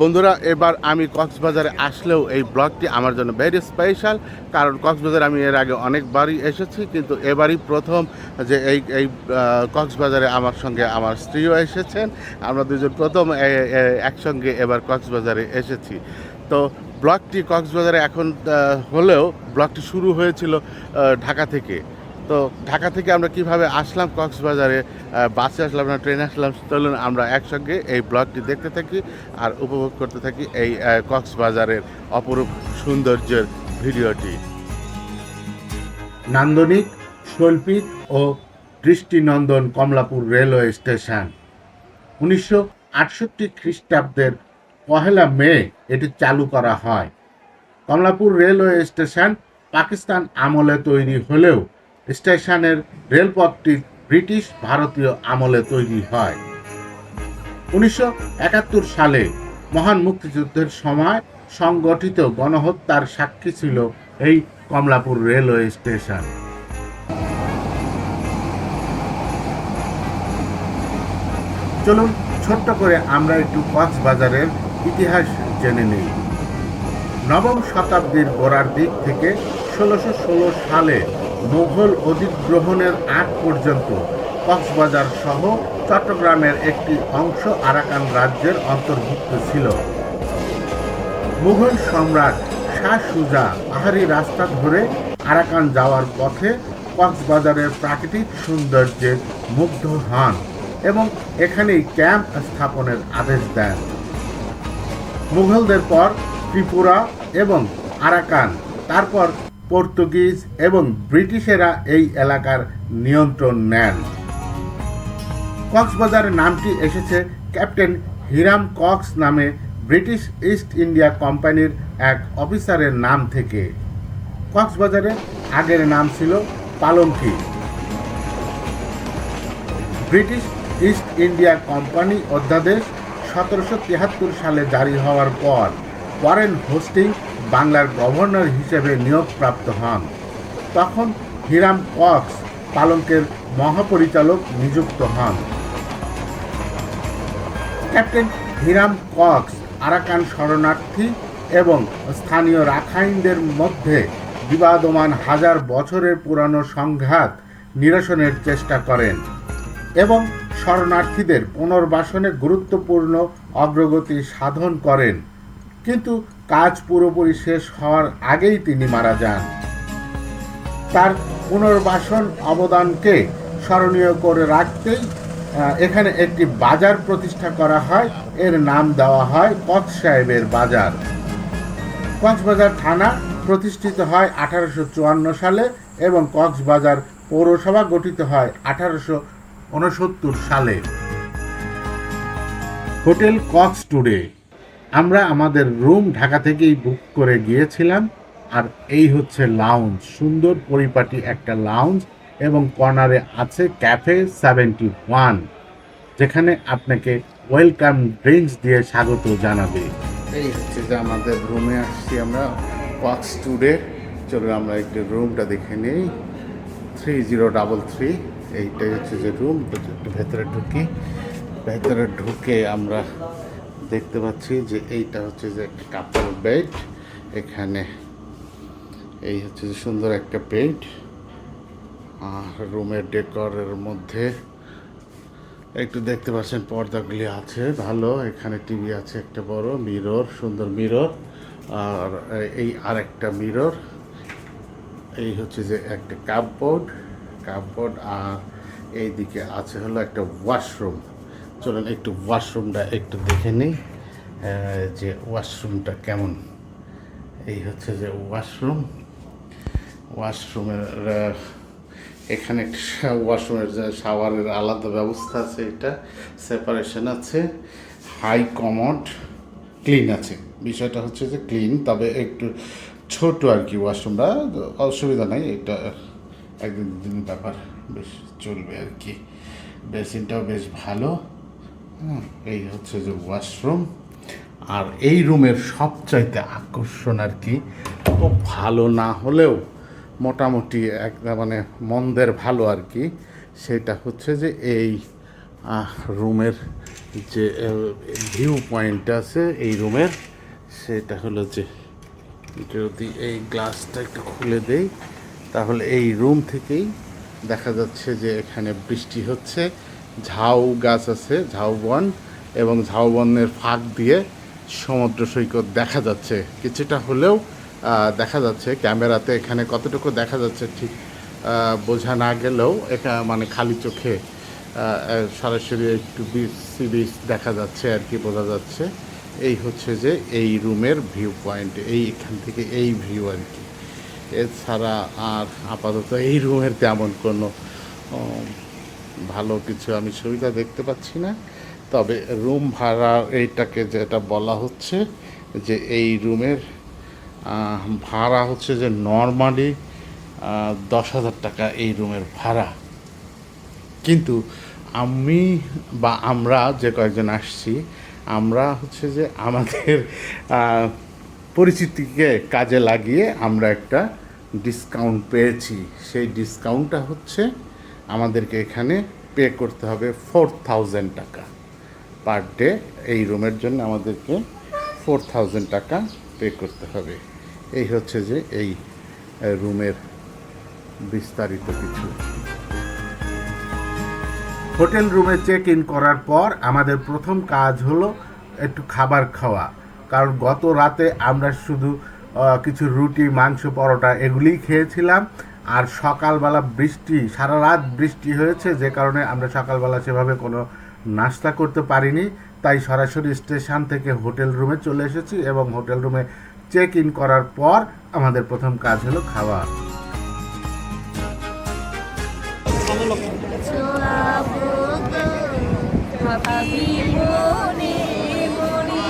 বন্ধুরা, এবার আমি কক্সবাজারে আসলেও এই ব্লগটি আমার জন্য ভেরি স্পেশাল কারণ কক্সবাজারে আমি এর আগে অনেকবারই এসেছি, কিন্তু এবারই প্রথম যে এই এই কক্সবাজারে আমার সঙ্গে আমার স্ত্রীও এসেছেন। আমরা দুজন প্রথম একসঙ্গে এবার কক্সবাজারে এসেছি। তো ব্লগটি কক্সবাজারে এখন হলেও ব্লগটি শুরু হয়েছিল ঢাকা থেকে। তো ঢাকা থেকে আমরা কীভাবে আসলাম, কক্সবাজারে বাসে আসলাম না, ট্রেনে আসলাম, চলুন আমরা একসঙ্গে এই ব্লগটি দেখতে থাকি আর উপভোগ করতে থাকি এই কক্সবাজারের অপরূপ সৌন্দর্যের ভিডিওটি। নান্দনিক, শৈল্পিক ও দৃষ্টিনন্দন কমলাপুর রেলওয়ে স্টেশন। উনিশশো আটষট্টি খ্রিস্টাব্দের পহেলা মে এটি চালু করা হয়। কমলাপুর রেলওয়ে স্টেশন পাকিস্তান আমলে তৈরি হলেও স্টেশনের রেলপথটি ব্রিটিশ ভারতীয় আমলে তৈরি হয়। উনিশশো একাত্তর সালে মহান মুক্তিযুদ্ধের সময় সংগঠিত গণহত্যার সাক্ষী ছিল এই কমলাপুর রেলওয়ে স্টেশন। চলুন ছোট্ট করে আমরা একটু কক্সবাজারের ইতিহাস জেনে নিই। নবম শতাব্দীর গোড়ার দিক থেকে ষোলোশো ষোলো সালে মুঘল অধিগ্রহণের আগ পর্যন্ত কক্সবাজার সহ চট্টগ্রামের একটি অংশ আরাকান রাজ্যের অন্তর্ভুক্ত ছিল। মুঘল সম্রাট শাহ সুজা পাহাড়ি রাস্তা ধরে আরাকান যাওয়ার পথে কক্সবাজারের প্রাকৃতিক সৌন্দর্যে মুগ্ধ হন এবং এখানেই ক্যাম্প স্থাপনের আদেশ দেন। মুঘলদের পর ত্রিপুরা এবং আরাকান, তারপর পর্তুগিজ এবং ব্রিটিশেরা এই এলাকার নিয়ন্ত্রণ নেন। কক্সবাজারের নামটি এসেছে ক্যাপ্টেন হিরাম কক্স নামে ব্রিটিশ ইস্ট ইন্ডিয়া কোম্পানির এক অফিসারের নাম থেকে। কক্সবাজারে আগের নাম ছিল Palanki. British East India company অধ্যাদেশ সতেরোশো তিয়াত্তর সালে জারি হওয়ার পর ওয়ারেন হোস্টিং বাংলার গভর্নর হিসেবে নিয়োগপ্রাপ্ত হন। তখন হিরাম কক্স পালঙ্কের মহাপরিচালক নিযুক্ত হন। ক্যাপ্টেন হিরাম কক্স আরাকান শরণার্থী এবং স্থানীয় রাখাইনদের মধ্যে বিবাদমান হাজার বছরের পুরানো সংঘাত নিরসনের চেষ্টা করেন এবং শরণার্থীদের পুনর্বাসনে গুরুত্বপূর্ণ অগ্রগতি সাধন করেন। কিন্তু কাজ পুরোপুরি শেষ হওয়ার আগেই তিনি মারা যান। তার পুনর্বাসন অবদানকে স্মরণীয় করে রাখতেই এখানে একটি বাজার প্রতিষ্ঠা করা হয়। এর নাম দেওয়া হয় কক্স সাহেবের বাজার। কক্সবাজার থানা প্রতিষ্ঠিত হয় আঠারোশো চুয়ান্ন সালে এবং কক্সবাজার পৌরসভা গঠিত হয় আঠারোশো উনসত্তর সালে। Hotel Cox today. আমরা আমাদের রুম ঢাকা থেকেই বুক করে গিয়েছিলাম, আর এই হচ্ছে লাউঞ্জ সুন্দর পরিপাটি একটা লাউঞ্জ এবং কর্নারে আছে ক্যাফে সেভেন্টি ওয়ান যেখানে আপনাকে ওয়েলকাম ড্রিঙ্কস দিয়ে স্বাগত জানাবে। এই হচ্ছে যে আমাদের রুমে আসছি আমরা কক্স টুডে চলো আমরা একটু রুমটা দেখে নিই। থ্রি জিরো ডাবল থ্রি এইটাই হচ্ছে যে রুম একটু ভেতরে ঢুকি। ভেতরে ঢুকে আমরা দেখতে পাচ্ছি যে এইটা হচ্ছে যে একটা কাপড় বেড এখানে এই হচ্ছে যে সুন্দর একটা বেড আর রুমের ডেকরের মধ্যে একটু দেখতে পাচ্ছেন পর্দাগুলি আছে, ভালো। এখানে টিভি আছে, একটা বড় মিরর সুন্দর মিরর আর এই আর একটা মিরর এই হচ্ছে যে একটা কাপবোর্ড কাপবোর্ড আর এইদিকে আছে হলো একটা ওয়াশরুম চলুন একটু ওয়াশরুমটা একটু দেখে নিই যে ওয়াশরুমটা কেমন। এই হচ্ছে যে ওয়াশরুম। ওয়াশরুমের এখানে একটা ওয়াশরুমের যে শাওয়ারের আলাদা ব্যবস্থা আছে, এটা সেপারেশন আছে, হাই কমড, ক্লিন আছে। বিষয়টা হচ্ছে যে ক্লিন, তবে একটু ছোট আর কি ওয়াশরুমটা, অসুবিধা নাই, এটা একদিন দুদিন ব্যাপার, বেশ চলবে আর কি। বেসিনটাও বেশ ভালো। এই হচ্ছে যে ওয়াশরুম আর এই রুমের সবচাইতে আকর্ষণ আর কি, খুব ভালো না হলেও মোটামুটি একটা মানে মন্দের ভালো আর কি, সেটা হচ্ছে যে এই রুমের যে ভিউ পয়েন্ট আছে এই রুমের, সেটা হলো যে যদি এই গ্লাসটা একটু খুলে দেই, তাহলে এই রুম থেকেই দেখা যাচ্ছে যে এখানে বৃষ্টি হচ্ছে। ঝাউ গাছ আছে ঝাউবন এবং ঝাউবনের ফাঁক দিয়ে সমুদ্র সৈকত দেখা যাচ্ছে। কিছুটা হলেও দেখা যাচ্ছে। ক্যামেরাতে এখানে কতটুকু দেখা যাচ্ছে ঠিক বোঝা না গেলেও এটা মানে খালি চোখে সরাসরি একটু সি বিচ দেখা যাচ্ছে আর কি, বোঝা যাচ্ছে। এই হচ্ছে যে এই রুমের ভিউ পয়েন্ট, এই এখান থেকে এই ভিউ আর কি। এছাড়া আর আপাতত এই রুমের তেমন কোনো ভালো কিছু আমি সুবিধা দেখতে পাচ্ছি না। তবে রুম ভাড়া এইটাকে যেটা বলা হচ্ছে যে এই রুমের ভাড়া হচ্ছে যে নর্মালি দশ হাজার টাকা এই রুমের ভাড়া। কিন্তু আমি বা আমরা যে কয়েকজন আসছি, আমরা হচ্ছে যে আমাদের পরিচিতিকে কাজে লাগিয়ে আমরা একটা ডিসকাউন্ট পেয়েছি। সেই ডিসকাউন্টটা হচ্ছে আমাদেরকে এখানে পে করতে হবে ফোর থাউজেন্ড টাকা পার ডে এই রুমের জন্য আমাদেরকে ফোর থাউজেন্ড টাকা পে করতে হবে। এই হচ্ছে যে এই রুমের বিস্তারিত কিছু। হোটেল রুমে চেক ইন করার পর আমাদের প্রথম কাজ হলো একটু খাবার খাওয়া। কারণ গত রাতে আমরা শুধু কিছু রুটি, মাংস, পরোটা এগুলিই খেয়েছিলাম। আর সকালবেলা বৃষ্টি, সারা রাত বৃষ্টি হয়েছে, যে কারণে আমরা সকালবেলা সেভাবে কোনো নাস্তা করতে পারিনি। তাই সরাসরি স্টেশন থেকে হোটেল রুমে চলে এসেছি এবং হোটেল রুমে চেক ইন করার পর আমাদের প্রথম কাজ হলো খাওয়া। ভাবি মনে মনে